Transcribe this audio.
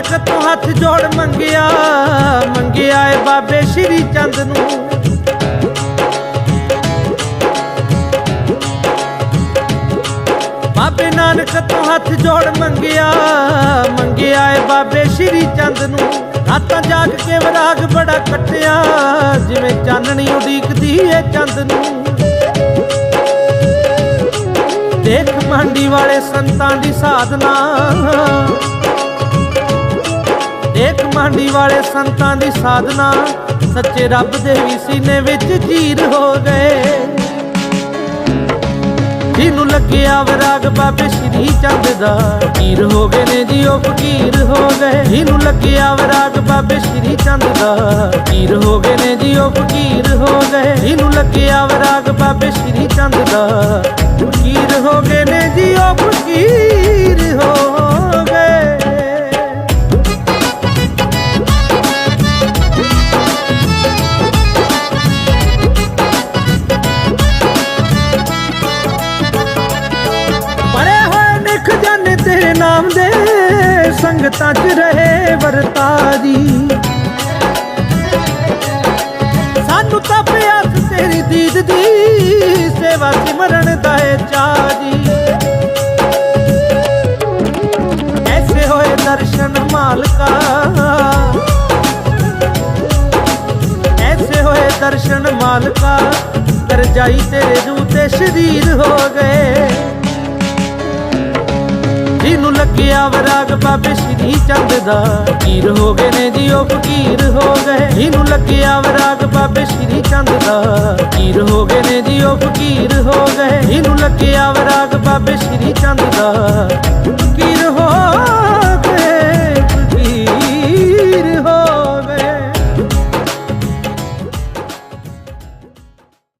ਤੋਂ ਹੱਥ ਜੋੜ ਮੰਗਿਆ ਮੰਗਿਆ ਏ ਬਾਬੇ ਸ਼੍ਰੀ ਚੰਦ ਨੂੰ। ਬਾਬੇ ਨਾਨਕ ਤੋਂ ਹੱਥ ਜੋੜ ਮੰਗਿਆ ਮੰਗਿਆ ਏ ਬਾਬੇ ਸ਼੍ਰੀ ਚੰਦ ਨੂੰ। ਰਾਤਾਂ ਜਾਗ ਕੇ ਵਿਰਾਗ ਬੜਾ ਕੱਟਿਆ, ਜਿਵੇਂ ਚਾਨਣੀ ਉਡੀਕਦੀ ਏ ਚੰਦ ਨੂੰ। ਦੇਖ ਮੰਡੀ ਵਾਲੇ ਸੰਤਾਂ ਦੀ ਸਾਧਨਾ ਦੇਖ ਵਾਲੇ ਸੰਤਾਂ ਦੀ ਸਾਧਨਾ, ਸੱਚੇ ਰੱਬ ਦੇ ਵੀ ਸੀਨੇ ਵਿੱਚ ਜੀਰ ਹੋ ਗਏ। ਜਿਹਨੂੰ ਲੱਗਿਆ ਵਿਰਾਗ ਬਾਬੇ ਸ਼੍ਰੀ ਚੰਦ ਦਾ ਪੀਰ ਹੋ ਗਏ ਨੇ ਜੀ, ਉਹ ਫਕੀਰ ਹੋ ਗਏ। ਜਿਹਨੂੰ ਲੱਗਿਆ ਵਿਰਾਗ ਬਾਬੇ ਸ਼੍ਰੀ ਚੰਦ ਦਾ ਪੀਰ ਹੋ ਗਏ ਨੇ ਜੀ, ਉਹ ਫਕੀਰ ਹੋ ਗਏ। ਜਿਹਨੂੰ ਲੱਗਿਆ ਵਿਰਾਗ ਬਾਬੇ ਸ਼੍ਰੀ ਚੰਦ ਦਾ, ਫਕੀਰ ਹੋ ਗਏ ਨੇ ਜੀ, ਉਹ ਫਕੀਰ ਤੇਰੇ ਨਾਮ ਦੇ ਸੰਗਤਾਂ 'ਚ ਰਹੇ ਵਰਤਾਰੀ ਸਾਨੂੰ ਤਾਂ ਪਿਆਸ ਤੇਰੀ ਦੀਦ ਦੀ, ਸੇਵਾ ਸਿਮਰਨ ਦਾ ਏ ਚਾਅ ਐਸੇ ਹੋਏ ਦਰਸ਼ਨ ਮਾਲਕਾ, ਐਸੇ ਹੋਏ ਦਰਸ਼ਨ ਮਾਲਕਾ ਕਰ ਜਾਈ ਤੇਰੇ ਜੂ ਤੇ ਸ਼ਰੀਰ ਹੋ ਗਏ। ਜਿਹਨੂੰ ਲੱਗਿਆ ਵਰਾਗ ਬਾਬੇ ਸ਼੍ਰੀ ਚੰਦ ਦਾ। ਫਕੀਰ ਹੋ ਗਏ ਨੇ ਜੀ, ਉਹ ਫਕੀਰ ਹੋ ਗਏ। ਜਿਹਨੂੰ ਲੱਗਿਆ ਵਰਾਗ ਬਾਬੇ ਸ਼੍ਰੀ ਚੰਦ ਦਾ। ਫਕੀਰ ਹੋ ਗਏ ਨੇ ਜੀ, ਉਹ ਫਕੀਰ ਹੋ ਗਏ। ਜਿਹਨੂੰ ਲੱਗਿਆ ਵਰਾਗ ਬਾਬੇ ਸ਼੍ਰੀ ਚੰਦ ਦਾ।